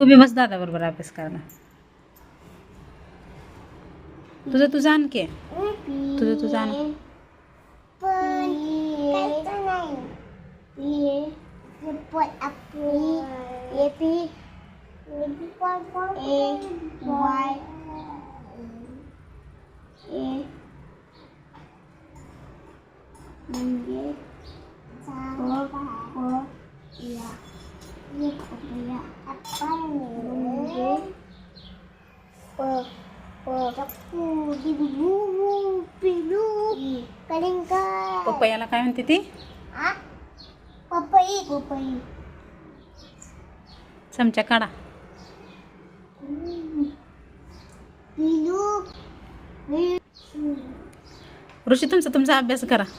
तुम्ही बस दादाबरोबर अभ्यास करणार तुझं तुझं आणखी तुझं तुझं आण Yeah. Papa yang lakukan titi? Ah? Papai. Papai. Sam cakara. Pilu. Pilu. Rusi tum setum sah biasa kara.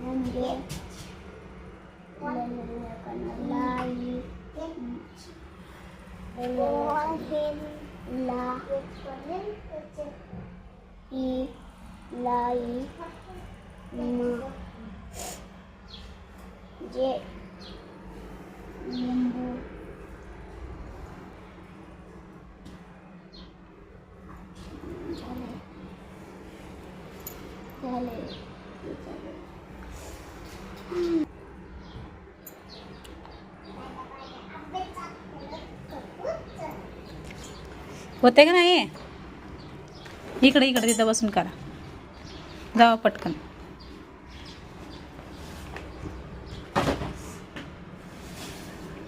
ನನಗೆ ನನ್ನ ಕನಲಾಯಿ ಈ ಲಾಯಿ ಜೆ होते का नाही? इकडे इकडे तिथं बसून करा. जावा पटकन.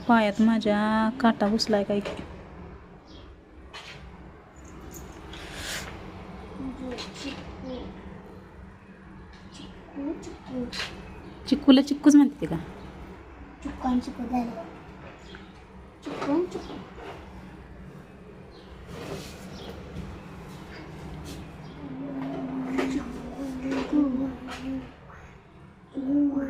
पायात माझ्या काटा घुसलाय काय? की चिक्कूला चिक्कूच म्हणते का? चिकन चिकू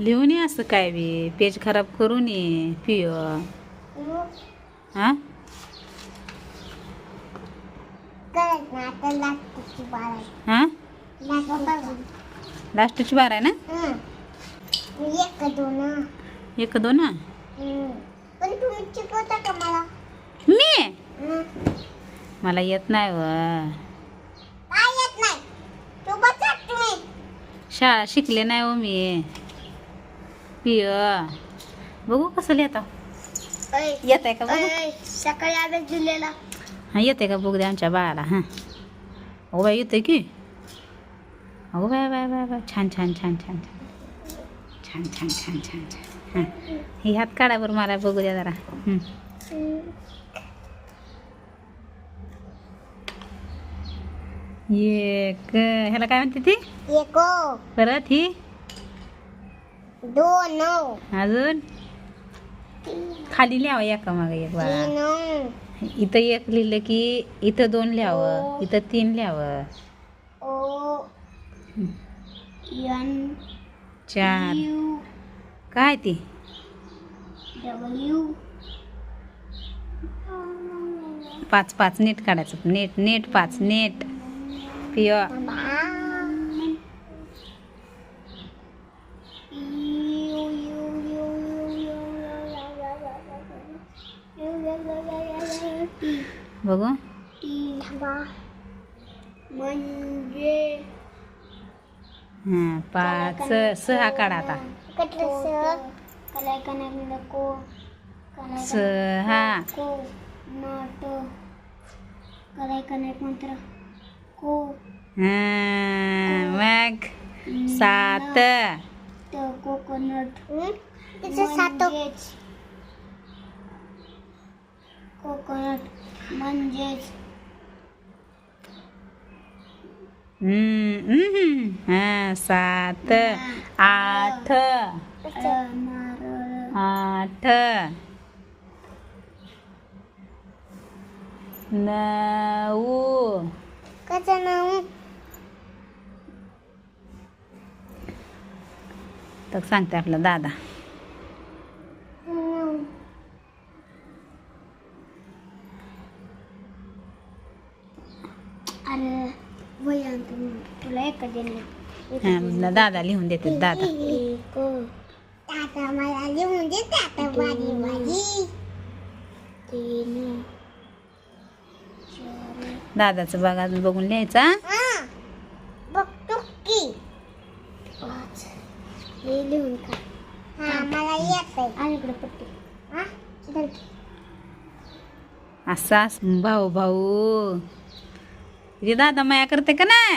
लिहून ये असं काय बी? पेज खराब करून ये पिय. हां? लास्टची बार आहे ना? एक दोन मी? मला येत नाही व. शाळा शिकले नाही हो मी. पिय. बघू कसं लिहिता. येत आहे का बघू? सकाळी अभ्यास दिलेला. हा येते का बघू दे आमच्या बाळाला हां. हो बाय येते की? हो बाय बाय बाय बाय छान छान छान छान छान. छान छान छान छान हां. हे हात काढा बरं मला बघू द्या जरा. एक ह्याला काय म्हणते ती? परत ही? दोन अजून? खाली लिहावं एका मागे एक बाळा. तीन इथं एक लिहिलं की इथं दोन लिहावं इथं तीन लिहावं ओ. एन. चार. यू. काय ती? डब्ल्यू. पाच पाच नीट काढायचं. नेट नेट पाच नेट. पिय. बघा. म्हणजे हां पाच स हा काढा आता. स. हा. नट. कराय कनेक्ट मंत्र को. मग सात. कोकोनट. कोकोनट. म्हणजेच हम्म. हा सात आठ. आठ. नऊ. कसं नाव तर सांगते आपला दादा. तुला एक हा, दादा लिहून देते. दादा. मला लिहून दे ताता माझी माझी तीन चार दादाचं बघा बघून लिहायचा बघतो की. पाच. हे लिहून का हा मला येत आहे आणि इकडे पट्टी. हा धर. असा भाऊ भाऊ. तुझी दादा माया करते का नाही?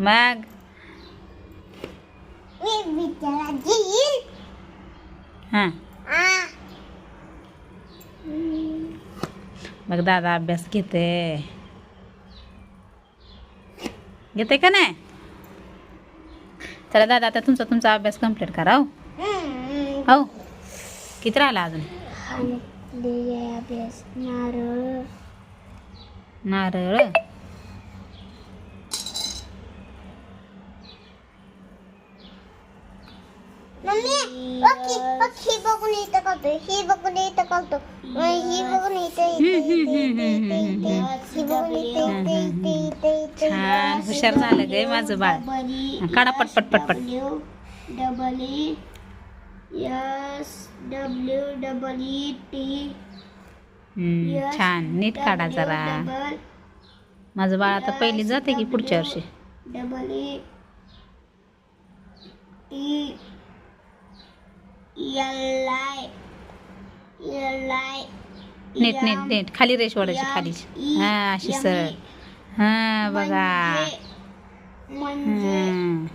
मग? हा. मग दादा अभ्यास घेते. घेते का नाही? चला दादा आता तुमचा तुमचा अभ्यास कंप्लीट करा हो. हो. किती राहिला अजून? नारळ. नारळ? ओके ओके बघून इथं करतो ही बघून इथं करतो ही बघून इथं इथं इथं इथं इथं इथं ही बघून इथं इथं इथं इथं इथं छान हुशार झालं गे माझं बाळ हा, काढा पटपट पटपट double E S W double E T हम्म, छान नीट काढा जरा माझं बाळ आता पहिली जाते की पुढच्या वर्षी डबल ई टी नीट नीट नीट खाली रेश ओढायची खाली. हा अशी सरळ हा बघा. म्हणजे हम्म.